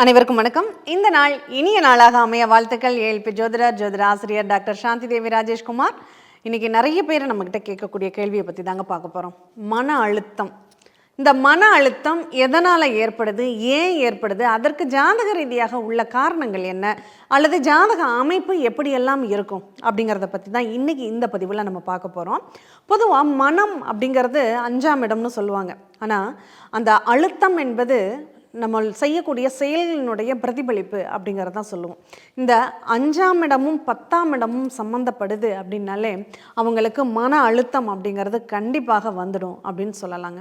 அனைவருக்கும் வணக்கம். இந்த நாள் இனிய நாளாக அமைய வாழ்த்துக்கள். ஏஎல்பி ஜோதிடர் ஜோதிட ஆசிரியர் டாக்டர் சாந்தி தேவி ராஜேஷ்குமார் இன்னைக்கு நிறைய பேர் நம்மக்கிட்ட கேட்கக்கூடிய கேள்வியை பற்றி தாங்க பார்க்க போகிறோம் மன அழுத்தம். இந்த மன அழுத்தம் எதனால் ஏற்படுது? ஏன் ஏற்படுது? அதற்கு ஜாதக ரீதியாக உள்ள காரணங்கள் என்ன? அல்லது ஜாதக அமைப்பு எப்படியெல்லாம் இருக்கும்? அப்படிங்கிறத பற்றி தான் இன்றைக்கி இந்த பதிவில் நம்ம பார்க்க போகிறோம் பொதுவாக மனம் அப்படிங்கிறது அஞ்சாம் இடம்னு சொல்லுவாங்க. ஆனால் அந்த அழுத்தம் என்பது நம்ம செய்யக்கூடிய செயலினுடைய பிரதிபலிப்பு அப்படிங்கிறத தான் சொல்லுவோம். இந்த அஞ்சாம் இடமும் பத்தாம் இடமும் சம்மந்தப்படுது அப்படின்னாலே அவங்களுக்கு மன அழுத்தம் அப்படிங்கிறது கண்டிப்பாக வந்துடும் அப்படின்னு சொல்லலாங்க.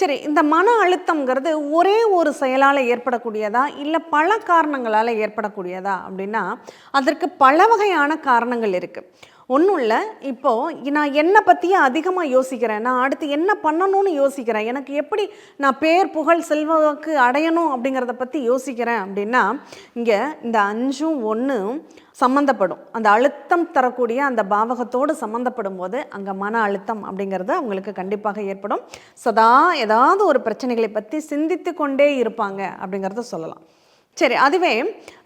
சரி இந்த மன அழுத்தம்ங்கிறது ஒரே ஒரு செயலால் ஏற்படக்கூடியதா? இல்லை பல காரணங்களால் ஏற்படக்கூடியதா? அப்படின்னா அதற்கு பல வகையான காரணங்கள் இருக்குது ஒன்றும் இல்லை இப்போது நான் என்னை பற்றியே அதிகமாக யோசிக்கிறேன். நான் அடுத்து என்ன பண்ணணும்னு யோசிக்கிறேன். எனக்கு எப்படி நான் பேர் புகழ் செல்வாக்கு அடையணும் அப்படிங்கிறத பற்றி யோசிக்கிறேன் அப்படின்னா இங்கே இந்த அஞ்சும் ஒன்றும் சம்மந்தப்படும் அந்த அழுத்தம் தரக்கூடிய அந்த பாவகத்தோடு சம்மந்தப்படும் போது அங்கே மன அழுத்தம் அப்படிங்கிறது அவங்களுக்கு கண்டிப்பாக ஏற்படும். சதா ஏதாவது ஒரு பிரச்சனைகளை பற்றி சிந்தித்து கொண்டே இருப்பாங்க அப்படிங்கிறத சொல்லலாம். சரி அதுவே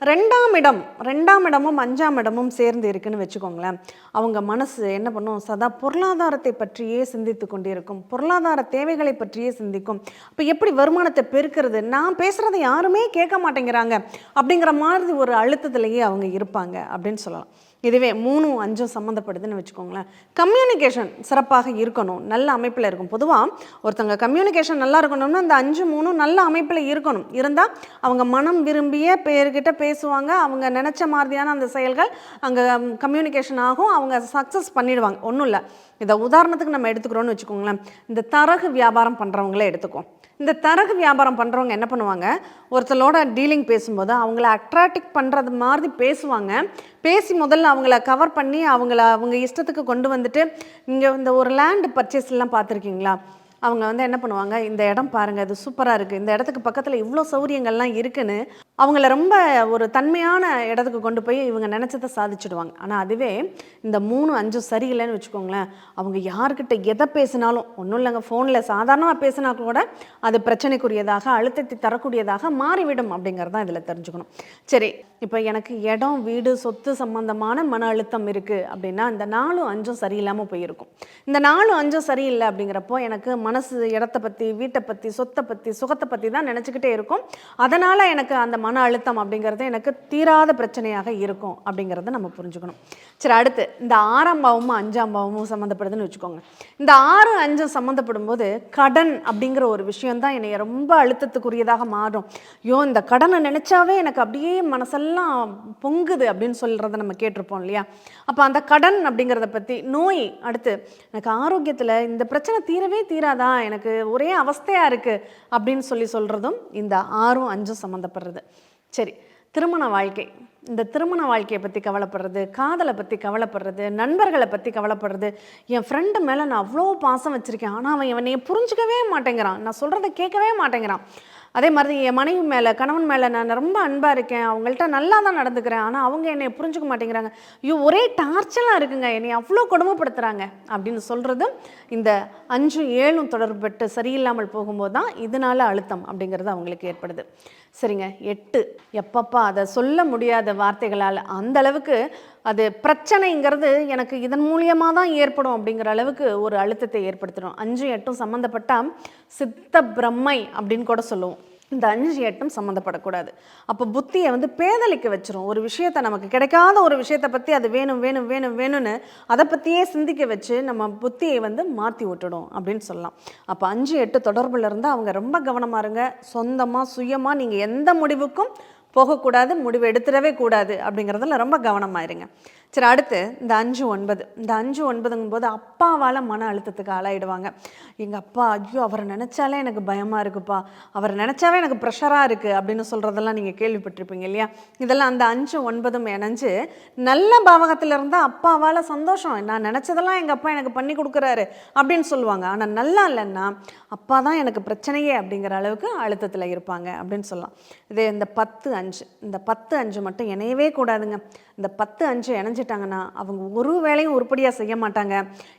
ரெண்டாம் இடம் ரெண்டாம் இடமும் அஞ்சாம் இடமும் சேர்ந்து இருக்குன்னு வச்சுக்கோங்களேன். அவங்க மனசு என்ன பண்ணும்? சதா பொருளாதாரத்தை பற்றியே சிந்தித்து கொண்டிருக்கும். பொருளாதார தேவைகளை பற்றியே சிந்திக்கும். இப்போ எப்படி வருமானத்தை பெருக்கிறது? நான் பேசுகிறத யாருமே கேட்க மாட்டேங்கிறாங்க. அப்படிங்கிற மாதிரி ஒரு அழுத்தத்திலேயே அவங்க இருப்பாங்க அப்படின்னு சொல்லலாம். இதுவே மூணும் அஞ்சும் சம்மந்தப்படுதுன்னு வச்சுக்கோங்களேன். கம்யூனிகேஷன் சிறப்பாக இருக்கணும். நல்ல அமைப்பில் இருக்கும். பொதுவாக ஒருத்தங்க கம்யூனிகேஷன் நல்லா இருக்கணும்னா அந்த அஞ்சு மூணும் நல்ல அமைப்பில் இருக்கணும். இருந்தால் அவங்க மனம் விரும்பிய பேர்கிட்ட பேசுவாங்க. அவங்க நினச்ச மாதிரியான அந்த செயல்கள் அங்கே கம்யூனிகேஷன் ஆகும். அவங்க சக்ஸஸ் பண்ணிடுவாங்க. ஒன்றும் இல்லை. இதை உதாரணத்துக்கு நம்ம எடுத்துக்கிறோன்னு வச்சுக்கோங்களேன். இந்த தரகு வியாபாரம் பண்ணுறவங்களே எடுத்துக்கோ. இந்த தரகு வியாபாரம் பண்ணுறவங்க என்ன பண்ணுவாங்க? ஒருத்தரோட டீலிங் பேசும்போது அவங்கள அட்ராக்டிக் பண்ணுறது மாதிரி பேசுவாங்க. பேசி முதல்ல அவங்கள கவர் பண்ணி அவங்கள அவங்க இஷ்டத்துக்கு கொண்டு வந்துட்டு இங்கே இந்த ஒரு லேண்டு பர்ச்சேஸ்லாம் பார்த்துருக்கீங்களா? அவங்க வந்து என்ன பண்ணுவாங்க இந்த இடம் பாருங்கள் இது சூப்பராக இருக்குது இந்த இடத்துக்கு பக்கத்தில் இவ்வளோ சௌரியங்கள்லாம் இருக்குன்னு அவங்கள ரொம்ப ஒரு தன்மையான இடத்துக்கு கொண்டு போய் இவங்க நினச்சதை சாதிச்சிடுவாங்க. ஆனால் அதுவே இந்த மூணு அஞ்சும் சரியில்லைன்னு வச்சுக்கோங்களேன் அவங்க யார்கிட்ட எதை பேசினாலும் ஒன்றும் இல்லைங்க ஃபோனில் சாதாரணமாக பேசினா கூட அது பிரச்சனைக்குரியதாக அழுத்தத்தை தரக்கூடியதாக மாறிவிடும் அப்படிங்கிறது தான் இதில் தெரிஞ்சுக்கணும். சரி இப்போ எனக்கு இடம் வீடு சொத்து சம்பந்தமான மன அழுத்தம் இருக்குது அப்படின்னா இந்த நாலும் அஞ்சும் சரியில்லாமல் போயிருக்கும். இந்த நாலும் அஞ்சும் சரியில்லை அப்படிங்கிறப்போ எனக்கு மனசு இடத்த பற்றி வீட்டை பற்றி சொத்தை பற்றி சுகத்தை பற்றி தான் நினச்சிக்கிட்டே இருக்கும். அதனால் எனக்கு அந்த மன அழுத்தம் அப்படிங்கிறது எனக்கு தீராத பிரச்சனையாக இருக்கும் அப்படிங்கிறத நம்ம புரிஞ்சுக்கணும். சரி அடுத்து. இந்த ஆறாம் பாவமும் அஞ்சாம் பாவமும் சம்மந்தப்படுதுன்னு வச்சுக்கோங்க. இந்த ஆறு அஞ்சும் சம்மந்தப்படும் போது கடன் அப்படிங்கிற ஒரு விஷயம் தான் என்னை ரொம்ப அழுத்தத்துக்குரியதாக மாறும். ஐயோ இந்த கடனை நினச்சாவே எனக்கு அப்படியே மனசெல்லாம் பொங்குது அப்படின்னு சொல்கிறத நம்ம கேட்டிருப்போம் இல்லையா? அப்போ அந்த கடன் அப்படிங்கிறத பற்றி நோய் அடுத்து எனக்கு ஆரோக்கியத்தில் இந்த பிரச்சனை தீரவே தீராதா? எனக்கு ஒரே அவஸ்தையாக இருக்குது அப்படின்னு சொல்லி சொல்கிறதும் இந்த ஆறும் அஞ்சும் சம்மந்தப்படுறது. சரி திருமண வாழ்க்கை. இந்த திருமண வாழ்க்கையை பற்றி கவலைப்படுறது காதலை பற்றி கவலைப்படுறது நண்பர்களை பற்றி கவலைப்படுறது. என் ஃப்ரெண்டு மேலே நான் அவ்வளோ பாசம் வச்சுருக்கேன். ஆனால் அவன் என்னைய புரிஞ்சுக்கவே மாட்டேங்கிறான். நான் சொல்கிறத கேட்கவே மாட்டேங்கிறான். அதே மாதிரி என் மனைவி மேலே கணவன் மேலே நான் ரொம்ப அன்பாக இருக்கேன். அவங்கள்ட்ட நல்லா தான் நடந்துக்கிறேன். ஆனால் அவங்க என்னை புரிஞ்சுக்க மாட்டேங்கிறாங்க. ஐயோ ஒரே டார்ச்சலாக இருக்குங்க. என்னை அவ்வளோ கொடுமைப்படுத்துகிறாங்க அப்படின்னு சொல்கிறது இந்த அஞ்சும் ஏழும் தொடர்பட்டு சரியில்லாமல் போகும்போது தான் இதனால் அழுத்தம் அப்படிங்கிறது அவங்களுக்கு ஏற்படுது. சரிங்க. எட்டு. எப்பப்பா அதை சொல்ல முடியாத வார்த்தைகளால் அந்த அளவுக்கு அது பிரச்சனைங்கிறது எனக்கு இதன் மூலியமாக தான் ஏற்படும் அப்படிங்கிற அளவுக்கு ஒரு அழுத்தத்தை ஏற்படுத்திடும். அஞ்சு எட்டும் சம்மந்தப்பட்டால் சித்த பிரம்மை அப்படின்னு கூட சொல்லுவோம். இந்த அஞ்சு எட்டும் சம்மந்தப்படக்கூடாது. அப்போ புத்தியை வந்து பேதலிக்க வச்சிரும். ஒரு விஷயத்தை நமக்கு கிடைக்காத ஒரு விஷயத்தை பற்றி அது வேணும் வேணும் வேணும் வேணும்னு அதை பற்றியே சிந்திக்க வச்சு நம்ம புத்தியை வந்து மாற்றி விட்டுடும் அப்படின்னு சொல்லலாம். அப்போ அஞ்சு எட்டு தொடர்பில் இருந்தால் அவங்க ரொம்ப கவனமாக இருங்க. சொந்தமாக சுயமாக நீங்கள் எந்த முடிவுக்கும் போகக்கூடாது முடிவு எடுத்துடவே கூடாது அப்படிங்கிறதுல ரொம்ப கவனமாக இருங்க. சரி அடுத்து இந்த அஞ்சு ஒன்பது. இந்த அஞ்சு ஒன்பதுங்கும் போது அப்பாவால் மன அழுத்தத்துக்கு ஆளாயிடுவாங்க. எங்கள் அப்பா ஐயோ அவரை நினச்சாலே எனக்கு பயமாக இருக்குப்பா. அவரை நினச்சாவே எனக்கு ப்ரெஷராக இருக்குது அப்படின்னு சொல்கிறதெல்லாம் நீங்கள் கேள்விப்பட்டிருப்பீங்க இல்லையா? இதெல்லாம் அந்த அஞ்சு ஒன்பதும் இணைஞ்சு நல்ல பாவகத்தில் இருந்தால் அப்பாவால் சந்தோஷம். நான் நினச்சதெல்லாம் எங்கள் அப்பா எனக்கு பண்ணி கொடுக்குறாரு அப்படின்னு சொல்லுவாங்க. ஆனால் நல்லா இல்லைன்னா அப்பா தான் எனக்கு பிரச்சனையே அப்படிங்கிற அளவுக்கு அழுத்தத்தில் இருப்பாங்க அப்படின்னு சொல்லலாம். இதே இந்த பத்து அஞ்சு. இந்த பத்து அஞ்சு மட்டும் இணையவே கூடாதுங்க. இந்த பத்து அஞ்சு இணைஞ்சு அடைஞ்சிட்டாங்கன்னா அவங்க ஒரு வேலையும் உருப்படியாக செய்ய மாட்டாங்க.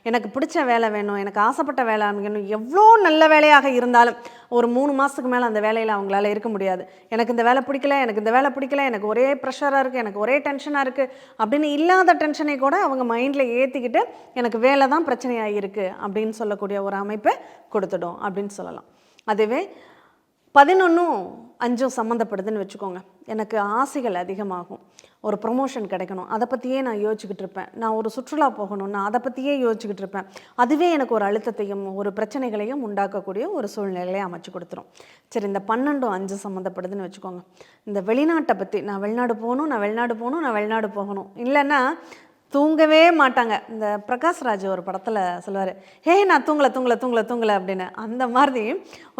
எனக்கு பிடிச்ச வேலை வேணும் எனக்கு ஆசைப்பட்ட வேலை வேணும் எவ்வளோ நல்ல வேலையாக இருந்தாலும் ஒரு மூணு மாதத்துக்கு மேலே அந்த வேலையில் அவங்களால இருக்க முடியாது. எனக்கு இந்த வேலை பிடிக்கல எனக்கு இந்த வேலை பிடிக்கல எனக்கு ஒரே ப்ரெஷராக இருக்குது எனக்கு ஒரே டென்ஷனாக இருக்குது அப்படின்னு இல்லாத டென்ஷனை கூட அவங்க மைண்டில் ஏற்றிக்கிட்டு எனக்கு வேலை தான் பிரச்சனையாக இருக்குது அப்படின்னு சொல்லக்கூடிய ஒரு அமைப்பை கொடுத்துடும் அப்படின்னு சொல்லலாம். அதுவே பதினொன்றும் அஞ்சும் சம்மந்தப்படுதுன்னு வச்சுக்கோங்க. எனக்கு ஆசைகள் அதிகமாகும். ஒரு ப்ரொமோஷன் கிடைக்கணும். அதை பற்றியே நான் யோசிச்சுக்கிட்டு இருப்பேன். நான் ஒரு சுற்றுலா போகணும். நான் அதை பற்றியே யோசிச்சுக்கிட்டு இருப்பேன். அதுவே எனக்கு ஒரு அழுத்தத்தையும் ஒரு பிரச்சனைகளையும் உண்டாக்கக்கூடிய ஒரு சூழ்நிலையை அமைச்சு கொடுத்துரும். சரி இந்த பன்னெண்டும் அஞ்சு சம்மந்தப்படுதுன்னு வச்சுக்கோங்க. இந்த வெளிநாட்டை பற்றி நான் வெளிநாடு போகணும் நான் வெளிநாடு போகணும் நான் வெளிநாடு போகணும். இல்லைன்னா தூங்கவே மாட்டாங்க. இந்த பிரகாஷ்ராஜ் ஒரு படத்தில் சொல்லுவார் ஹே நான் தூங்கலை தூங்கலை தூங்கலை தூங்கலை அப்படின்னு. அந்த மாதிரி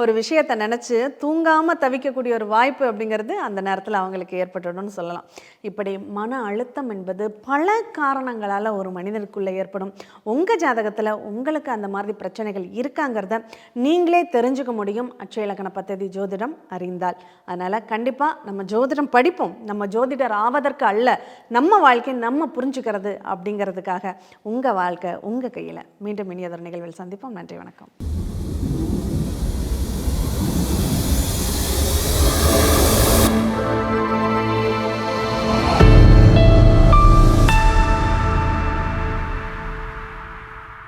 ஒரு விஷயத்தை நினச்சி தூங்காமல் தவிக்கக்கூடிய ஒரு வாய்ப்பு அப்படிங்கிறது அந்த நேரத்தில் அவங்களுக்கு ஏற்பட்டுடணும்னு சொல்லலாம். இப்படி மன அழுத்தம் என்பது பல காரணங்களால் ஒரு மனிதனுக்குள்ளே ஏற்படும். உங்கள் ஜாதகத்தில் உங்களுக்கு அந்த மாதிரி பிரச்சனைகள் இருக்காங்கிறத நீங்களே தெரிஞ்சுக்க முடியும். அச்சயலக்கண இலக்கண ஜோதிடம் அறிந்தால். அதனால் கண்டிப்பாக நம்ம ஜோதிடம் படிப்போம். நம்ம ஜோதிடர் ஆவதற்கு அல்ல. நம்ம வாழ்க்கையை நம்ம புரிஞ்சுக்கிறது அப்படிங்கிறதுக்காக உங்கள் வாழ்க்கை உங்கள் கையில். மீண்டும் இனியதொரு நிகழ்வில் சந்திப்போம். நன்றி வணக்கம்.